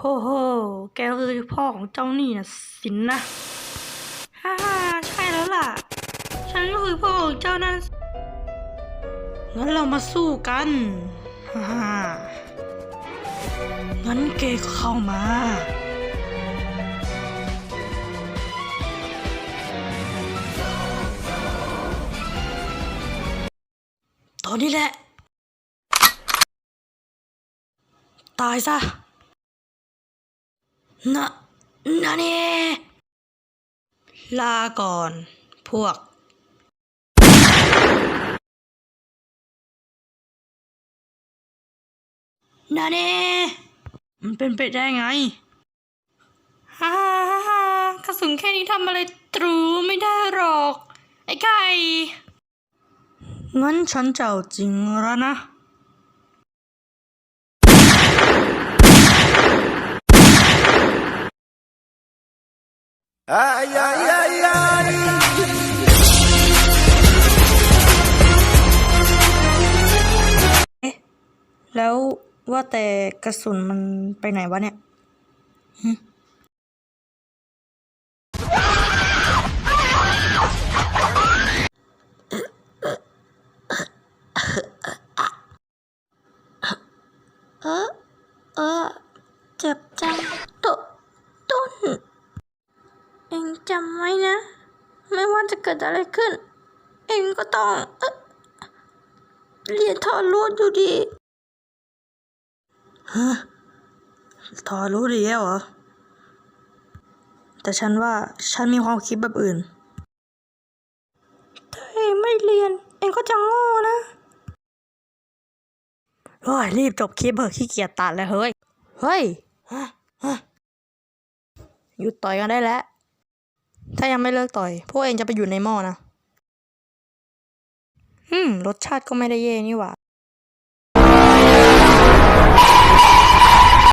โฮโฮแกคือพ่อของเจ้านี่นะสินนะฮ่าฮ่าใช่แล้วล่ะ ฉันก็คือพ่อของเจ้านั่นงั้นเรามาสู้กันฮ่าฮ่างั้นเกก็เข้ามาตอนนี้แหละ ตายซะ นะนะนี่ลาก่อน พวกนาเน่มันเป็นไปได้ไง ฮ่าฮ่าฮ่ากระสุนแค่นี้ทำอะไรตรูไม่ได้หรอก ไอ้ไก่ งั้นฉันจะเอาจริงแล้วนะ Ay, ay, ay, ay. แล้วว่าแต่กระสุนมันไปไหนวะเนี่ย จำไว้นะ ไม่ว่าจะเกิดอะไรขึ้น เองก็ต้องเอ่อเรียนทอดรู้อยู่ดีฮะทอรู้ดีแล้วเหรอ แต่ฉันว่าฉันมีความคิดแบบอื่นถ้าเองไม่เรียน เองก็จะโง่นะโอ้ยรีบจบคลิปเถอะขี้เกียจตัดเลยเฮ้ย เฮ้ยฮะฮะหยุดต่อยกันได้แล้ว ถ้ายังไม่เลิกต่อย พวกเองจะไปอยู่ในหม้อนะ อืม รสชาติก็ไม่ได้เย่นี่หว่า